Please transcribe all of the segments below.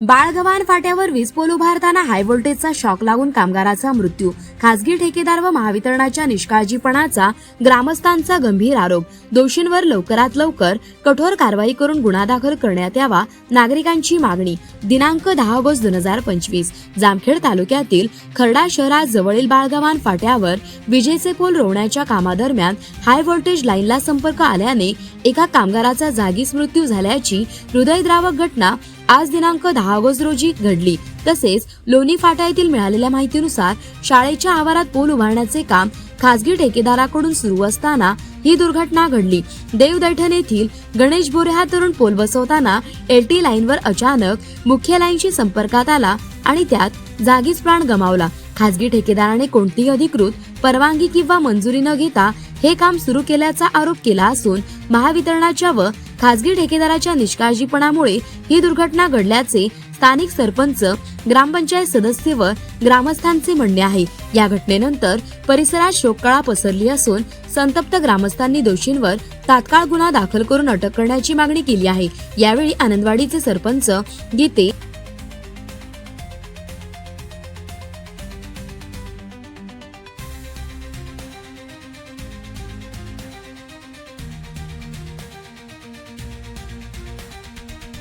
बाळगव्हाण फाट्यावर वीज पोल उभारताना हाय व्होल्टेजचा शॉक लागून कामगाराचा मृत्यू. खासगी ठेकेदार व महावितरणाच्या निष्काळजीपणाचा ग्रामस्थांचा गंभीर आरोप. दोषींवर लवकरात लवकर कठोर कारवाई करून गुन्हा दाखल करण्यात यावा नागरिकांची मागणी. दिनांक दहा ऑगस्ट दोन हजार पंचवीस. जामखेड तालुक्यातील खर्डा शहरात जवळील बाळगव्हाण फाट्यावर विजेचे पोल रोवण्याच्या कामादरम्यान हाय व्होल्टेज लाईनला संपर्क आल्याने एका कामगाराचा जागीच मृत्यू झाल्याची हृदयद्रावक घटना आज दिनांक दहा ऑगस्ट रोजी घडली. तसेच लोणी फाटा येथील मिळालेल्या माहितीनुसार शाळेच्या आवारात पोल उभारण्याचे काम खासगी ठेकेदाराकडून सुरू असताना ही दुर्घटना घडली. देवदैठण येथील गणेश बोरे हा तरुण पोल बसवताना एलटी लाईनवर अचानक मुख्य लाईनशी संपर्कात आला आणि त्यात जागीच प्राण गमावला. खासगी ठेकेदाराने कोणतीही अधिकृत परवानगी किंवा मंजुरी न घेता हे काम सुरू केल्याचा आरोप केला असून महावितरणाच्या व खासगी ठेकेदाराच्या निष्काळजीपणामुळे ही दुर्घटना घडल्याचे स्थानिक सरपंच ग्रामपंचायत सदस्य व ग्रामस्थांचे म्हणणे आहे. या घटनेनंतर परिसरात शोककळा पसरली असून संतप्त ग्रामस्थांनी दोषींवर तात्काळ गुन्हा दाखल करून अटक करण्याची मागणी केली आहे. यावेळी आनंदवाडीचे सरपंच गीते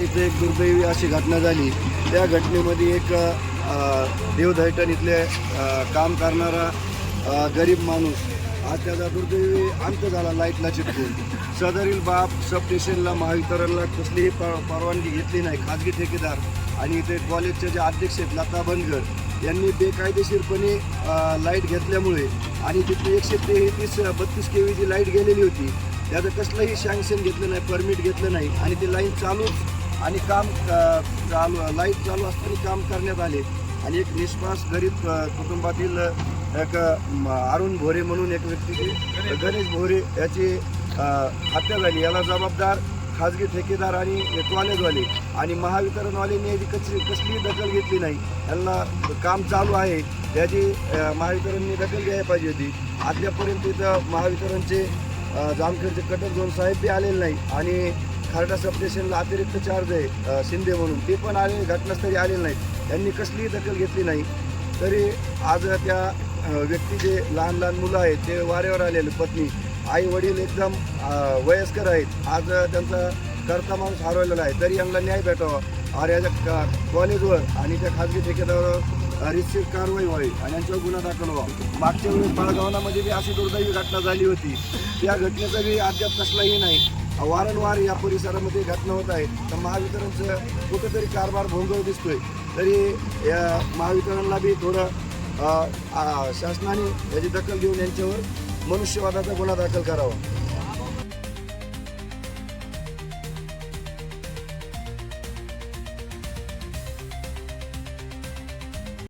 इथे एक दुर्दैवी अशी घटना झाली. त्या घटनेमध्ये एक देवधैटन इथले काम करणारा गरीब माणूस आज त्याचा दुर्दैवी अंत झाला लाईटला चिटकून सदरील बाप सब स्टेशनला महावितरणला कसलीही पर परवानगी घेतली नाही खाजगी ठेकेदार आणि इथे कॉलेजचे जे अध्यक्ष आहेत लता बनगर यांनी बेकायदेशीरपणे लाइट घेतल्यामुळे आणि तिथली एकशे तेहतीस बत्तीस के जी लाइट गेलेली होती. त्याचं कसलंही सँक्शन घेतलं नाही परमिट घेतलं नाही आणि ती लाईन चालूच आणि काम चालू लाइट चालू असताना काम करण्यात आले. आणि एक निष्पास गरीब कुटुंबातील एक अरुण भोरे म्हणून एक व्यक्तीची गणेश भोरे याची हत्या झाली. याला जबाबदार खाजगी ठेकेदार आणि कॉलेजवाले आणि महावितरणवालेने याची कसली कसलीही दखल घेतली नाही. यांना काम चालू आहे. त्याची महावितरणने दखल घ्यायला पाहिजे होती. अद्यापर्यंत इथं महावितरणचे जामखेडचे कटक झोन साहेब बी आलेले नाही. आणि खारडा सब स्टेशनला अतिरिक्त चार्ज आहे शिंदे म्हणून. ते पण आले घटनास्थळी आलेले नाहीत. त्यांनी कसलीही दखल घेतली नाही. तरी आज त्या व्यक्ती जे लहान लहान मुलं आहेत ते वाऱ्यावर आलेले पत्नी आई वडील एकदम वयस्कर आहेत. आज त्यांचा करता माणूस हरवलेला आहे. तरी यांना न्याय भेटावा. आर याच्या कॉलेजवर आणि त्या खाजगी ठेकेदारावर रिसिव्ह कारवाई व्हावी आणि यांच्यावर गुन्हा दाखल व्हावा. मागच्या वेळेस बाळगावनामध्ये बी अशी दुर्दैवी घटना झाली होती. त्या घटनेचा बी अद्याप कसलाही नाही. वारंवार या परिसरामध्ये घटना होत आहेत तर महावितरणचं कुठंतरी कारभार भोंगळ दिसतोय. तरी या महावितरणला बी थोडं शासनाने याची दखल घेऊन यांच्यावर मनुष्यवादाचा गुन्हा दाखल करावा.